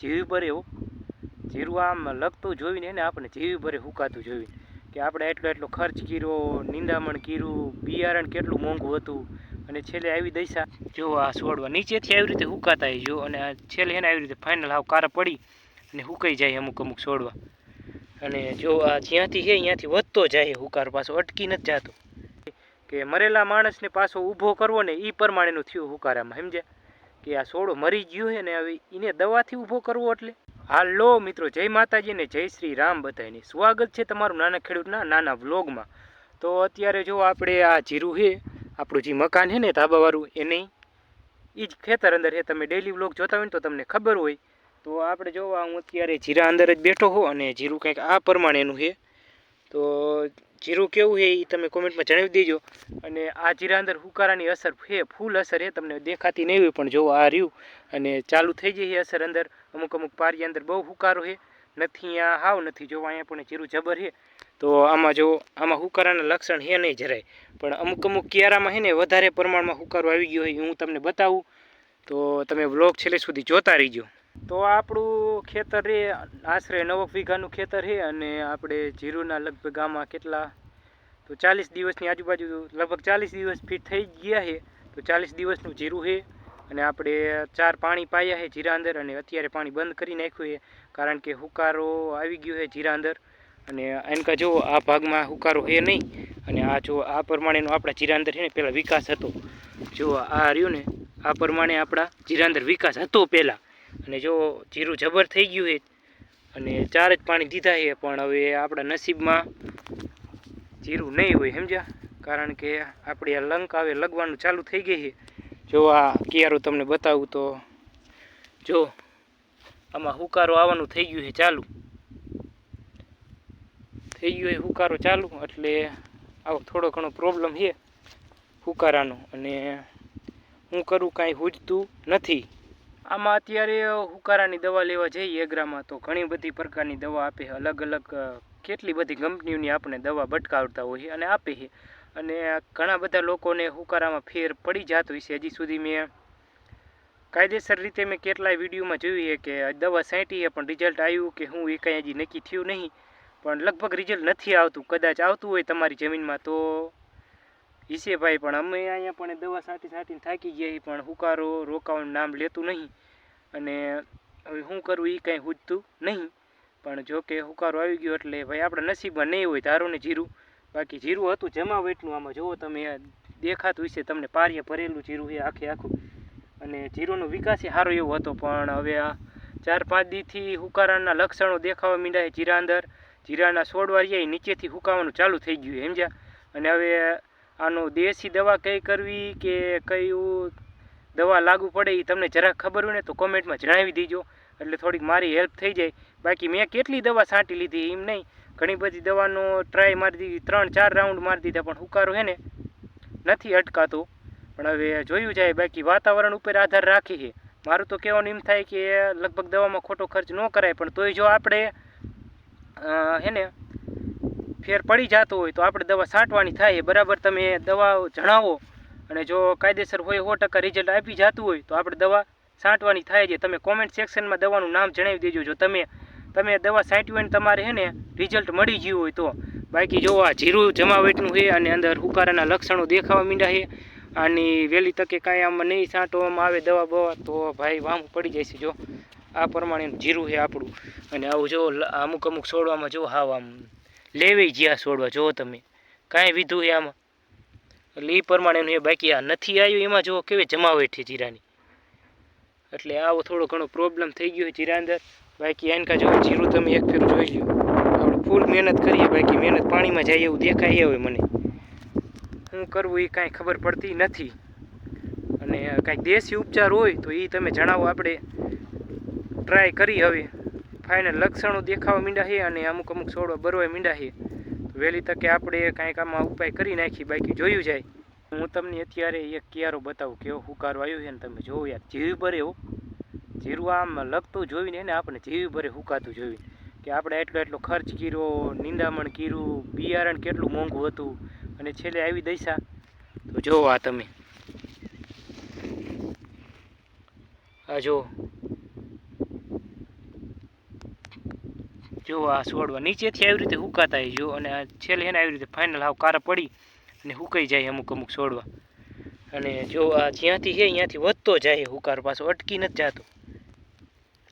જીવી ભરે હો. જીરું આમ લગતું જોઈને એને આપણે જીવી ભરે હુકાતું જોઈને. કે આપણે એટલો એટલો ખર્ચ કર્યો, નિંદામણ કર્યું, બિયારણ કેટલું મોંઘું હતું. અને છેલ્લે આવી દશા. જો આ છોડવા નીચેથી આવી રીતે હુકાતા જો, અને છેલ્લે એને આવી રીતે ફાઇનલ હાવ કારા પડી અને હુકાઈ જાય અમુક અમુક છોડવા. અને જો આ જ્યાંથી છે ત્યાંથી વધતો જાય હુકાર પાછો, અટકી નથી જતો. કે મરેલા માણસને પાછો ઊભો કરવો ને એ પ્રમાણેનું થયું હુકારામાં, સમજ્યા? કે આ સોડો મરી ગયો છે ને હવે એને દવાથી ઊભો કરવો એટલે? હાલો મિત્રો, જય માતાજી ને જય શ્રી રામ બધાને સ્વાગત છે તમારું નાના ખેડૂતના નાના વ્લોગમાં. તો અત્યારે જો આપણે આ જીરું છે આપણું જે મકાન છે ને ધાબાવાળું એ નહીં એ જ ખેતર અંદર છે તમે ડેલી વ્લોગ જોતા હોય ને તો તમને ખબર હોય. તો આપણે જોવા હું અત્યારે જીરા અંદર જ બેઠો હો અને જીરું કંઈક આ પ્રમાણેનું છે તો જીરું કેવું છે એ તમે કોમેન્ટમાં જણાવી દેજો. અને આ જીરા અંદર હુકારાની અસર છે, ફૂલ અસર એ તમને દેખાતી નહીં હોય, પણ જો આ રહ્યું અને ચાલુ થઈ જાય છે અસર અંદર, અમુક અમુક પારી અંદર બહુ હુકારો છે. નથી આ હાવ નથી જોવા, અહીંયા પણ જીરું જબર છે. તો આમાં જો, આમાં હુકારાના લક્ષણ છે નહીં જરાય. પણ અમુક અમુક કિયારામાં છે ને વધારે પ્રમાણમાં હુકારો આવી ગયો હોય હું તમને બતાવું. તો તમે વ્લોગ છેલ્લે સુધી જોતા રહીજો. તો આપણું ખેતર રે, આશરે નવક વીઘાનું ખેતર છે અને આપણે જીરુના લગભગ આમાં કેટલા? તો ચાલીસ દિવસની આજુબાજુ લગભગ ચાલીસ દિવસ ફીટ થઈ ગયા છે. તો ચાલીસ દિવસનું જીરું છે અને આપણે ચાર પાણી પાયા છે જીરા અંદર અને અત્યારે પાણી બંધ કરી નાખ્યું છે. કારણ કે હુકારો આવી ગયો છે જીરા અંદર અને એનકા જો આ ભાગમાં હુકારો છે નહીં અને આ જો આ પ્રમાણેનો આપણા જીરા અંદર છે ને પહેલાં વિકાસ હતો. જો આ રહ્યું ને, આ પ્રમાણે આપણા જીરા અંદર વિકાસ હતો પહેલાં અને જો જીરું જબર થઈ ગયું છે, અને ચાર જ પાણી દીધા છે, પણ હવે આપણા નસીબમાં જીરું નહીં હોય, સમજ્યા? કારણ કે આપણી આ લંક આવે, લગવાનું ચાલુ થઈ ગઈ છે. જો આ કિયારો તમને બતાવું તો, જો આમાં હુકારો આવવાનું થઈ ગયું છે ચાલુ. થઈ ગયું એ હુકારો ચાલુ, એટલે આવો થોડો ઘણો પ્રોબ્લેમ છે હુકારાનો. અને હું કરું કાંઈ હુજતું નથી. આમાં અત્યારે હુકારાની દવા લેવા જઈએ એગ્રામાં તો ઘણી બધી પ્રકારની દવા આપે છે. અલગ અલગ કેટલી બધી કંપનીઓની આપણે દવા બટકાવતા હોય અને આપે છે. અને ઘણા બધા લોકોને હુકારામાં ફેર પડી જતો હોય છે. હજી સુધી મેં કાયદેસર રીતે મેં કેટલાય વિડીયોમાં જોયું છે કે દવા સાંટી છે, પણ રિઝલ્ટ આવ્યું કે હું એ કાંઈ હજી નક્કી થયું નહીં. પણ લગભગ રિઝલ્ટ નથી આવતું. કદાચ આવતું હોય તમારી જમીનમાં તો ઈસે ભાઈ પણ અમે અહીંયા પણ દવા છાંટી છાંટીને થાકી ગયા પણ હુકારો રોકાવાનું નામ લેતું નહીં. અને હવે શું કરવું એ કાંઈ સૂઝતું નહીં. પણ જો કે હુકારો આવી ગયો એટલે ભાઈ આપણા નસીબમાં નહીં હોય ધારો ને જીરું. બાકી જીરું હતું જમા વેટનું આમાં. જુઓ તમે દેખાતું હશે, તમને પારીએ ભરેલું જીરું છે આખે આખું. અને જીરુંનો વિકાસ સારો એવો હતો, પણ હવે આ ચાર પાંચ દીથી હુકારાના લક્ષણો દેખાવા માંડ્યા જીરા અંદર. જીરાના છોડવા રહ્યા એ નીચેથી હુકાવાનું ચાલુ થઈ ગયું સમજ્યા? અને હવે આનો દેશી દવા કઈ કરવી કે કયું દવા લાગુ પડે એ તમને જરાક ખબર હોય ને તો કોમેન્ટમાં જણાવી દેજો. એટલે થોડીક મારી હેલ્પ થઈ જાય. બાકી મેં કેટલી દવા છાંટી લીધી એમ નહીં. ઘણી બધી દવાનો ટ્રાય મારી દીધી, ત્રણ ચાર રાઉન્ડ મારી દીધા, પણ હુકારો હે ને નથી અટકાતો. પણ હવે જોયું જાય, બાકી વાતાવરણ ઉપર આધાર રાખી છે મારું તો કહેવાનું એમ થાય કે લગભગ દવામાં ખોટો ખર્ચ ન કરાય, પણ તોય જો આપણે હે ને ફેર પડી જતો હોય તો આપણે દવા છાંટવાની થાય, બરાબર તમે દવા જણાવો. અને જો કાયદેસર હોય સો ટકા રિઝલ્ટ આપી જતું હોય તો આપણે દવા છાંટવાની થાય છે. તમે કોમેન્ટ સેક્શનમાં દવાનું નામ જણાવી દેજો. જો તમે તમે દવા છાંટી હોય તમારે હે ને રિઝલ્ટ મળી ગયું હોય તો. બાકી જો આ જીરું જમાવેટનું છે અને અંદર હુકારાના લક્ષણો દેખાવા માંડ્યા છે. અને વહેલી તકે કાંઈ આમાં નહીં છાંટવામાં આવે દવા બવા, તો ભાઈ વામ પડી જાય છે. જો આ પ્રમાણે જીરું છે આપણું. અને આવું જો અમુક અમુક છોડવામાં જો હાવ આમ લેવી જ્યાં છોડવા. જો તમે. કાંઈ વિધું એ આમાં. એટલે એ પ્રમાણેનું એ બાકી આ નથી આવ્યું. એમાં જો કેવી જમાવટ છે જીરાની. એટલે આવો થોડો ઘણો પ્રોબ્લેમ થઈ ગયો જીરા અંદર. બાકી એનકા જો જીરું તમે એક ફેર જોઈ લો આપણે ફૂલ મહેનત કરીએ. બાકી મહેનત પાણીમાં જાય એવું દેખાય હોય મને. શું કરવું એ કાંઈ ખબર પડતી નથી. અને કાંઈક દેશી ઉપચાર હોય તો એ તમે જણાવો આપણે. ટ્રાય કરી હવે. ફાઇનલ લક્ષણો દેખાવા મીંડા છે અને અમુક અમુક છોડવા બરવા મીંડા છે. વહેલી તકે આપણે કાંઈક આમાં ઉપાય કરી નાખી, બાકી જોયું જાય. હું તમને અત્યારે એક કિયારો બતાવું કેવો હુકારો આવ્યો છે ને તમે જોવો યાર, જીવી ભરે હો. જીરું આમ લગતું જોઈને એને આપણે જીવી ભરે હુકાતું જોઈને કે આપણે એટલો એટલો ખર્ચ કર્યો, નિંદામણ કર્યું, બિયારણ કેટલું મોંઘું હતું, અને છેલ્લે આવી દશા તો જોવો આ તમે. આ જો જો આ છોડવા નીચેથી આવી રીતે હુકાતા હોય જો, અને આ છેલ્લે એને આવી રીતે ફાઇનલ હાવ કારા પડી અને હુકાઈ જાય અમુક અમુક છોડવા અને જો આ જ્યાંથી છે ત્યાંથી વધતો જાય હુકાર પાછો, અટકી નથી જતો.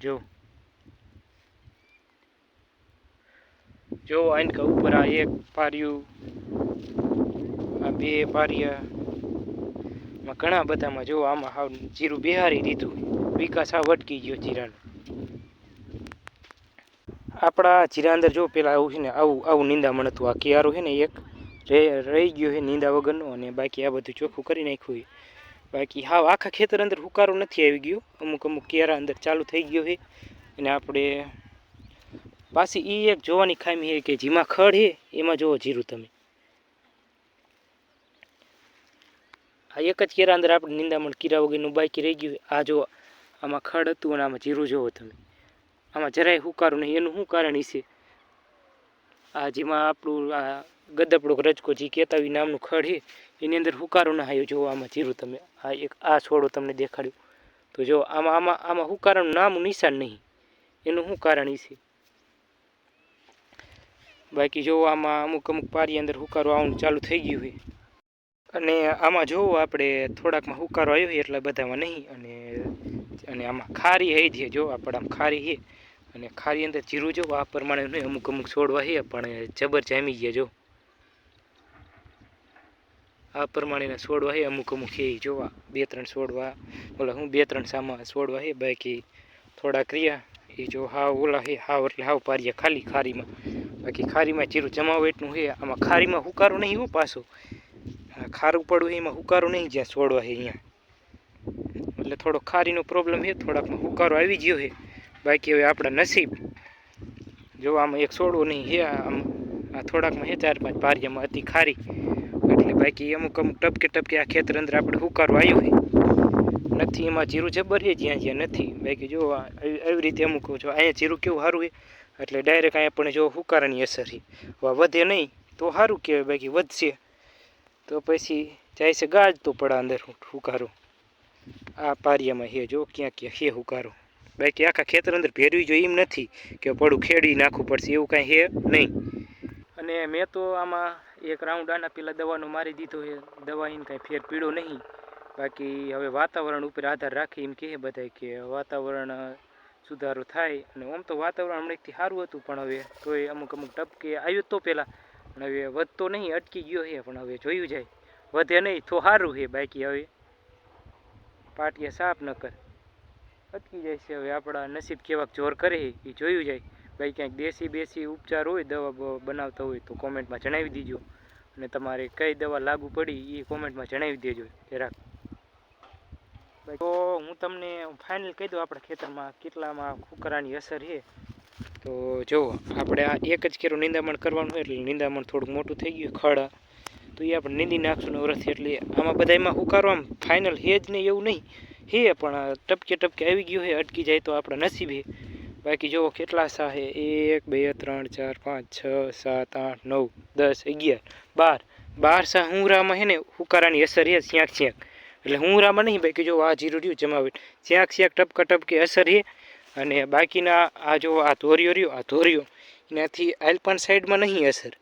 જો. જો આનકા ઉપર આ એક પાર્યું, આ બે પારિયા ઘણા બધામાં જો આમાં હાવ જીરું બિહારી દીધું. વિકાસ હાવ અટકી ગયો જીરાનો. આપણા જીરા અંદર જો પેલા આવું છે ને, આવું આવું નિંદામણ હતું. આ કિયારું છે ને એક રહી ગયો છે નિંદા વગરનો અને બાકી આ બધું ચોખ્ખું કરી નાખ્યું છે. બાકી હા આખા ખેતર અંદર હુકારો નથી આવી ગયો. અમુક અમુક કિયારા અંદર ચાલુ થઈ ગયો છે. અને આપણે પાછી એ એક જોવાની ખામી છે કે જેમાં ખડ છે, એમાં જોવો જીરું તમે. આ એક જ કેરા અંદર આપણે નિંદામણ કીરા વગરનું બાકી રહી ગયું આ જો આમાં ખડ હતું અને આમાં જીરું જોવો તમે. આમાં જરાય હુકારું નહીં. એનું શું કારણ છે? આ જેમાં આપણું આ ગદપડો રજકો જે કેતાવી નામનું ખડ છે, એની અંદર હુકારો ના આવ્યો. જો આમાં જીરું તમે, આ એક, આ છોડો તમને દેખાડ્યું. તો જો આમાં આમાં આમાં હુકારાનું નામ નિશાન નહીં. એનું શું કારણ છે? બાકી જો આમાં અમુક અમુક પારી અંદર હુકારો આવવાનું ચાલુ થઈ ગયું હોય અને આમાં જોવો આપણે થોડાકમાં હુકારો આવ્યો હોય એટલા બધામાં નહીં. અને અને આમાં ખારી હઈ છે જો, આપણે આમ ખારી છે અને ખારી અંદર જીરું જો, આ પ્રમાણે નહીં, અમુક અમુક છોડવા છે પણ જબર જામી ગયા જો. આ પ્રમાણેના છોડવા છે અમુક અમુક ઈ જોવા બે ત્રણ છોડવા, ઓલા હું બે ત્રણ સામા છોડવા છે બાકી થોડા ક્રિયા, એ જો હાવ ઓલા છે હાવ એટલે હાવ પારીએ ખાલી ખારીમાં. બાકી ખારીમાં જીરું એટલું છે આમાં ખારીમાં હુકારો નહીં હો પાછો. ખારું પડવું એમાં હુકારો નહીં જ્યાં છોડવા છે અહીંયા. એટલે થોડો ખારીનો પ્રોબ્લેમ છે થોડાકમાં હુકારો આવી ગયો છે. બાકી હવે આપણા નસીબ જો આમાં એક છોડવો નહીં છે આમ, આ થોડાકમાં છે, ચાર પાંચ પારિયામાં હતી ખારી. એટલે બાકી અમુક અમુક ટપકે ટપકે આ ખેતર અંદર આપણે હુકારો આવ્યો હોય નથી એમાં જીરું જબર છે, જ્યાં જ્યાં નથી. બાકી જો આવી રીતે અમુક જો અહીંયા જીરું કેવું સારું છે, એટલે ડાયરેક્ટ અહીંયા પણ જો હુકારાની અસર છે. વધે નહીં, તો સારું કહેવાય, બાકી વધશે. તો પછી જાય છે ગાજ તો પડા અંદર હુકારો. આ પારિયામાં હે જો, ક્યાં ક્યાં હે હુકારો. બાકી આખા ખેતર અંદર ભેરવી જોઈએ એમ નથી કે પડું ખેડી નાખવું પડશે, એવું કાંઈ હે નહીં. અને મેં તો આમાં એક રાઉન્ડ આના પેલા દવાનો મારી દીધો છે દવા એને કાંઈ ફેર પીડો નહીં. બાકી હવે વાતાવરણ ઉપર આધાર રાખી એમ કહે બધાય કે વાતાવરણ સુધારો થાય. અને આમ તો વાતાવરણ હમણાંથી સારું હતું, પણ હવે તોય અમુક અમુક ટપકે આવ્યું તો પહેલાં પણ હવે વધતો નહીં, અટકી ગયો છે, પણ હવે જોયું જાય. વધે નહીં તો સારું છે, બાકી હવે પાટિયા સાફ ન કર. અટકી જાય છે. હવે આપણા નસીબ કેવાક જોર કરે એ જોયું જાય. ભાઈ ક્યાંક દેશી બેસી ઉપચાર હોય, દવા બનાવતા હોય તો કોમેન્ટમાં જણાવી દીજો. અને તમારે કઈ દવા લાગુ પડી એ કોમેન્ટમાં જણાવી દેજો. જરાક ભાઈ, તો હું તમને ફાઇનલ કહી દઉં આપણા ખેતરમાં કેટલામાં કુકરાની અસર છે. તો જુઓ, આપણે આ એક જ કેરું નિંદામણ કરવાનું હોય એટલે નિંદામણ થોડુંક મોટું થઈ ગયું. ખડ તો એ આપણે નીંદી નાખશું ને એટલે આમાં બધામાં હુકારો આમ ફાઇનલ હે જ નહીં એવું નહીં. હે પણ ટપકે ટપકે આવી ગયું હે, અટકી જાય તો આપણા નસીબ. હે બાકી જુઓ કેટલા સા હે? એક, બે, ત્રણ, ચાર, પાંચ, છ, સાત, આઠ, નવ, દસ, અગિયાર, બાર. બાર સા હુંરામાં હે ને હુકારાની અસર હે છ્યાંક છ્યાંક. એટલે હુંરામાં નહીં, બાકી જો આ જીરું રહ્યું જમાવટ છ્યાંક છ્યાંક, ટપકા ટપકે અસર હે. અને બાકીના આ જો આ ધોરિયો રહ્યો, આ ધોરિયો એનાથી આલપણ સાઈડમાં નહીં અસર.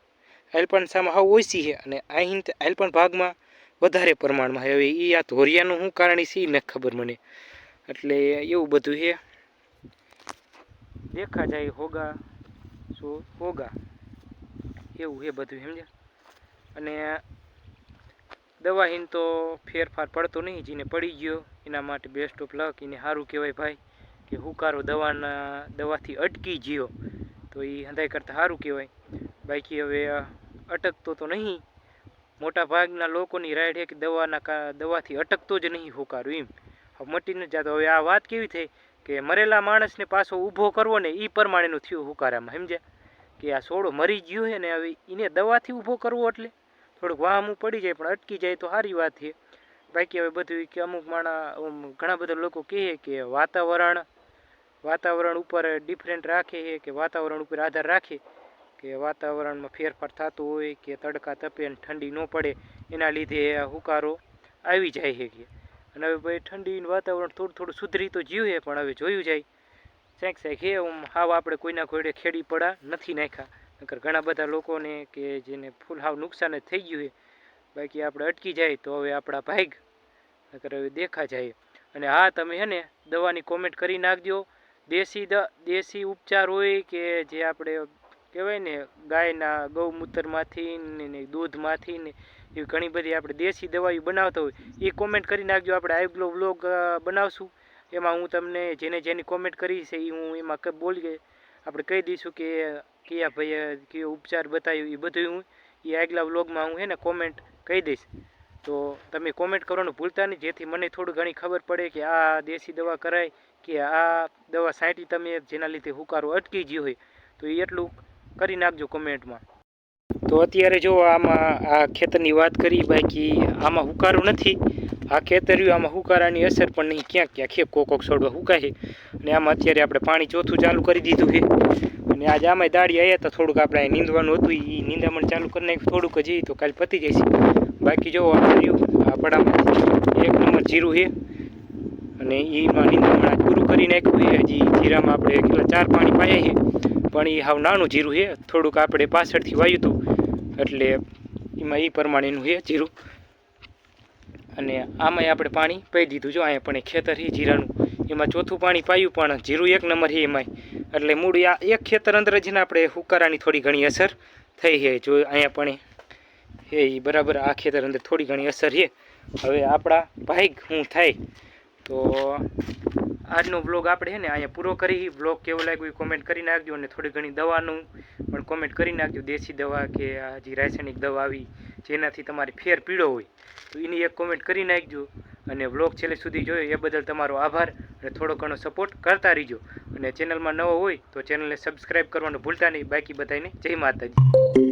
આલપણ સામાં હાવ ઓછી છે અને અહીં એલપણ ભાગમાં વધારે પ્રમાણમાં છે. હવે એ આ ધોરિયાનું શું કારણ છે એ નથી ખબર મને. એટલે એવું બધું છે. દેખા જાય હોગા સો હોગા. એવું છે બધું, સમજ્યા? અને દવાહીન તો ફેરફાર પડતો નહીં, જેને પડી ગયો. એના માટે બેસ્ટ ઓફ લક એને સારું કહેવાય ભાઈ, કે હુકારો દવાના, દવાથી અટકી ગયો. તો એ હંધાઈ કરતાં સારું કહેવાય. બાકી હવે અટકતો તો નહીં. મોટા ભાગના લોકોની રાઈડ કે દવાના દવાથી અટકતો જ નહીં હોકારું એમ. હવે મટી નથી જતો હવે આ વાત કેવી થઈ કે મરેલા માણસને પાછો ઊભો કરવો ને એ પ્રમાણેનું થયું હુકારામાં, સમજ્યા? કે આ સોડો મરી ગયો છે ને હવે એને દવાથી ઊભો કરવો એટલે? થોડુંક વાહમું પડી જાય, પણ અટકી જાય તો સારી વાત છે બાકી હવે બધું કે અમુક માણા ઘણા બધા લોકો કહે કે વાતાવરણ વાતાવરણ ઉપર ડિફરન્ટ રાખે છે કે વાતાવરણ ઉપર આધાર રાખે. કે વાતાવરણમાં ફેરફાર થતો હોય કે તડકા તપે અને ઠંડી ન પડે, એના લીધે હુકારો આવી જાય છે કે. અને હવે ભાઈ ઠંડીનું વાતાવરણ થોડું થોડું સુધરી તો જીવે પણ હવે જોયું જાય. સાંક સાંક હે હાવ આપણે કોઈના કોઈડે ખેડી પડા નથી નાખ્યા. નકર ઘણા બધા લોકોને કે જેને ફૂલ હાવ નુકસાન જ થઈ ગયું છે, બાકી આપણે અટકી જાય તો હવે આપણા ભાગ નકર હવે દેખા જાય. અને હા, તમે હે ને દવાની કોમેન્ટ કરી નાખજો. દેશી દ, દેશી ઉપચાર હોય કે જે આપણે કહેવાય ને, ગાયના ગૌમૂત્રમાંથી ને દૂધમાંથી ને, એવી ઘણી બધી આપણે દેશી દવાઈઓ બનાવતા હોય, એ કોમેન્ટ કરી નાખજો. આપણે આઈગ્લો વ્લોગ બનાવશું. એમાં હું તમને જેને જેની કોમેન્ટ કરી છે એ હું એમાં બોલી આપણે કહી દઈશું કે, કયા ભાઈએ કયો ઉપચાર બતાવ્યો એ બધું હું એ આગલા વ્લોગમાં હું હે ને કોમેન્ટ કહી દઈશ. તો તમે કોમેન્ટ કરવાનું ભૂલતા નહીં, જેથી મને થોડું ઘણી ખબર પડે કે આ દેશી દવા કરાય કે આ દવા સાંટી તમે જેના લીધે હુકારો અટકી ગયો હોય. તો એ એટલું કરી નાખજો કોમેન્ટમાં તો અત્યારે જો આમાં આ ખેતરની વાત કરી, બાકી આમાં હુકારો નથી. આ ખેતર રહ્યું, આમાં હુકારાની અસર પણ નહીં. ક્યાંક ક્યાંક છે, કોક કોક છોડવા હુકાય અને આમાં અત્યારે આપણે પાણી ચોથું ચાલુ કરી દીધું છે. અને આજે આમાં દાડી આવ્યા તો થોડુંક આપણે અહીં નીંદવાનું હતું. એ નીંદામણ ચાલુ કરી નાખ્યું, થોડુંક જ તો કાલે પતી જશે. બાકી જો આપણામાં એક નંબર જીરું છે. અને એમાં નીંદામણ પૂરું કરી નાખ્યું છે. હજી જીરામાં આપણે કેટલા ચાર પાણી પાયા છે. પણ એ હાવ નાનું જીરું છે. થોડુંક આપણે પાછળથી વાયું હતું એટલે એમાં એ પ્રમાણેનું છે જીરું. અને આમાંય આપણે પાણી પાઈ દીધું જો, અહીંયા પણ એ ખેતર છે જીરાનું. એમાં ચોથું પાણી પાયું, પણ જીરું એક નંબર છે એમાંય. એટલે મૂળ આ એક ખેતર અંદર જ ને આપણે હુકારાની થોડી ઘણી અસર થઈ છે. જો અહીંયા પણ એ બરાબર આ ખેતર અંદર થોડી ઘણી અસર છે. હવે આપણા ભાઈ હું થાય. તો આજનો બ્લોગ આપણે છે ને અહીંયા પૂરો કરી. બ્લોગ કેવો લાગ્યો એ કોમેન્ટ કરી નાખજો અને થોડી ઘણી દવાનું. પણ કોમેન્ટ કરી નાખજો દેશી દવા કે આ રાસાયણિક દવા આવી, જેનાથી તમારી ફેર પીળો હોય. તો એની એક કોમેન્ટ કરી નાખજો અને બ્લોગ છેલ્લે સુધી જોયો એ બદલ તમારો આભાર અને થોડો ઘણો સપોર્ટ કરતા રહીજો. અને ચેનલમાં નવો હોય તો ચેનલને સબસ્ક્રાઈબ કરવાનું ભૂલતા નહીં. બાકી બધાને જય માતાજી.